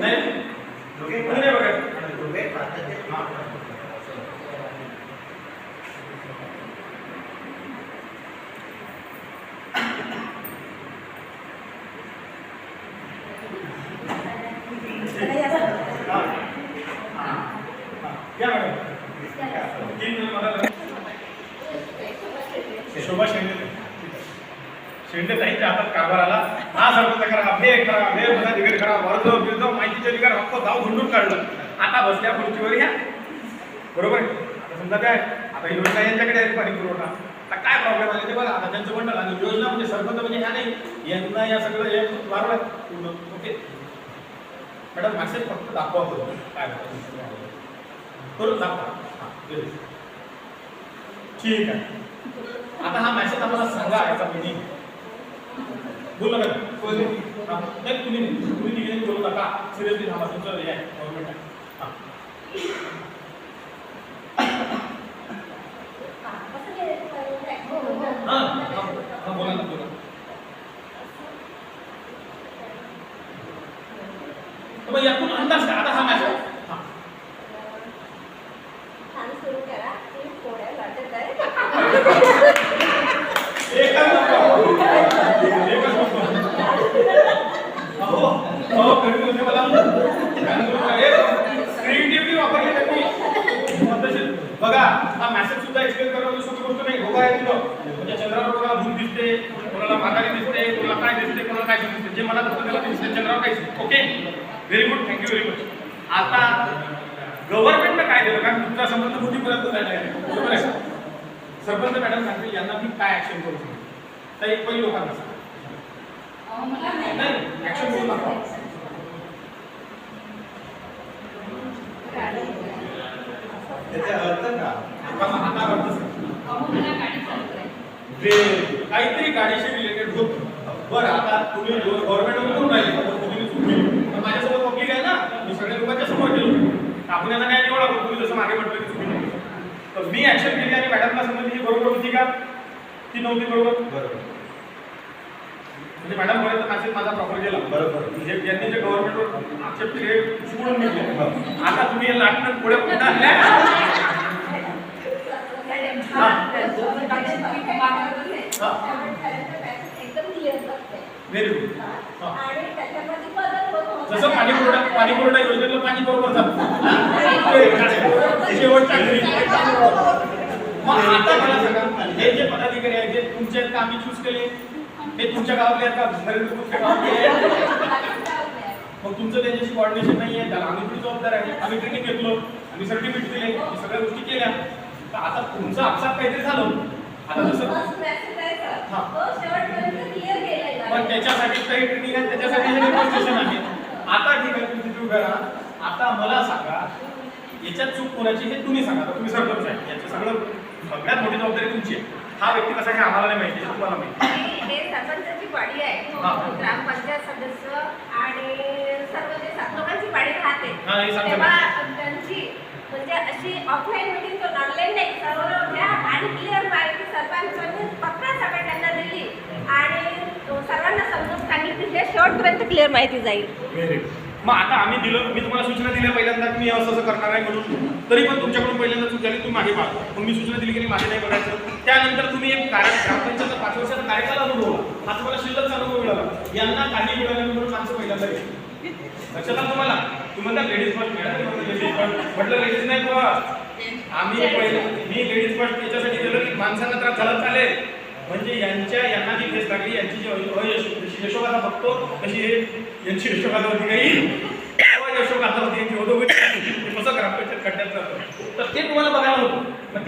नाही. दोघे कोणी नाही बघायचं दोघे. या मॅडम. तीन मला. शोभा शेंडे. शेंडे ताईंच्या हातात कारभार आला हा सरपंच करा हे करा हे पदाधिकारी करा. वर्ग विरुद्ध माहितीचे अधिकार हक्क धाव गुंडून काढलं. आता बसल्या खुर्चीवर या बरोबर आता समजा काय? आता योजना यांच्याकडे आहे पाणी पुरवठा. आता काय प्रॉब्लेम आले ते बघा. आता त्यांचं म्हणणं आणि योजना म्हणजे सरपंच म्हणजे ह्या नाही. यांना या सगळं हे बरोबर ओके. मॅडम मॅसेज फक्त दाखवा बरं. काय बरं. करून दाखवा. हां, ठीक आहे. आता हा मॅसेज आम्हाला सांगा याचा मिनिंग बोल नका हां, नाही तुम्ही नाही. तुम्ही तिकडे बोलू नका सिरियसली थांबा तुमचं हे आहे गव्हर्नमेंट आहे हां हां हां हां बोला ना बोला तर मग यातून अंदाज काय आता हा मेसेज बघा हा मेसेज सुद्धा एक्सप्लेन करणं सोपी गोष्ट नाही बघा आहे तिथं म्हणजे चंद्रावर बघा भूत दिसते कोणाला म्हातारी दिसते कोणाला काय दिसते कोणाला काय दिसते जे मला दिसतं त्याला दिसते चंद्रावर काय दिसते okay very good thank you very much आता गव्हर्नमेंटनं काय दिलं? कारण तुमचा संबंध बुद्धीपर्यंत झाला आहे. बरोबर आहे? सरपंच मॅडम सांगतील यांना मी काय ऍक्शन करू शकतो? तर एक पहिली लोकांना सांगा. नाही. ऍक्शन करू नका त्याचा अर्थ जे काहीतरी गाडीशी रिलेटेड होत. बरं आता तुम्ही गव्हर्नमेंट करून राहिले? तर तुम्ही चुकली तर माझ्यासोबत पब्लिक आहे ना मी सगळ्या लोकांच्या समोर गेलो. आपण याचा न्याय निवडा तुम्ही जसं मागे म्हटलं की चुकी नव्हती. तर मी ऍक्शन केली आणि मॅडमला समजली ही बरोबर होती का? ती नव्हती बरोबर. बरोबर. म्हणजे मॅडम पर्यंत मेसेज माझा प्रॉपर गेला. बरोबर. म्हणजे यांनी जे गव्हर्नमेंटवर आक्षेप केले सोडून घेतले आता तुम्ही हे नाटक पुढे पुढे आणल्या. व्हेरी गुड जसं पाणी पुरवठा पाणी पुरवठा योजनेतलं पाणी बरोबर जातं. शेवटच्या घरी. मग आता मला सांगा हे जे पदाधिकारी आहेत जे तुमचे आहेत का आम्ही चूज केले हे तुमच्या गावातले आहेत का? नरेंद्र गावातले आहेत? मग तुमचं त्यांच्याशी कॉर्डिनेशन नाही आहे त्याला आम्ही जबाबदार आहे. आम्ही ट्रेनिंग घेतलो. आम्ही सर्टिफिकेट दिले. हे सगळ्या गोष्टी केल्या. तर आता तुमचं आपसात काहीतरी झालं. आता जसं पण त्याच्यासाठी काही ट्रेनिंग आहे त्याच्यासाठी हे डेमॉन्स्ट्रेशन आहे. आता ठीक आहे तुम्ही तिथे उभे राहा आता मला सांगा याच्यात चूक कोणाची हे तुम्ही सांगा. तुम्ही सरपंच आहे. याचं सगळं सगळ्यात मोठी जबाबदारी तुमची आहे. हा व्यक्ती कसा आहे आम्हाला नाही माहिती तुम्हाला माहिती हे सरपंचाची पाडी आहे. ग्रामपंचायत सदस्य आणि सर्व जे लोकांची पाडी राहते. तेव्हा अशी ऑफलाईन मिटिंग करून ऑनलाईन नाही. सर्व घ्या आणि क्लिअर माहिती सरपंचांनी म्हणजे पत्र सगळं त्यांना दिली. आणि सर्वांना समजून सांगितली हे शेवटपर्यंत क्लिअर माहिती जाईल. मग आता आम्ही दिलं मी तुम्हाला सूचना दिल्या पहिल्यांदा की मी असं असं करणार आहे म्हणून. तरी पण तुमच्याकडून पहिल्यांदा चूक झाली तुम्ही मागे पहा पण मी सूचना दिली की मागे नाही बघायचं. त्यानंतर तुम्ही एक कार्य ग्रामपंचायतचा पाच वर्षाचा कार्यकाल अनुभवला हा तुम्हाला शिल्लकचा अनुभव मिळाला. यांना काही मिळालं म्हणून माणसं पहिल्यांदा गेली. लक्षात आलं तुम्हाला? तुम्हाला लेडीज फर्स्ट लेडीज फर्स्ट म्हटलं लेडीज नाही बुवा. आम्ही पहिले मी लेडीज फर्स्ट याच्यासाठी गेलो की माणसांना त्रास झाला चालेल. म्हणजे यांच्या यांना जी फेस लागली यांची जी अयश यशोगाथा बघतो तशी यांची यशोगाथा होती काही यशोगाथा होती यांची होतो ते कसं ग्रामपंचायत खड्ड्यात जातो? तर ते तुम्हाला बघायला होतं.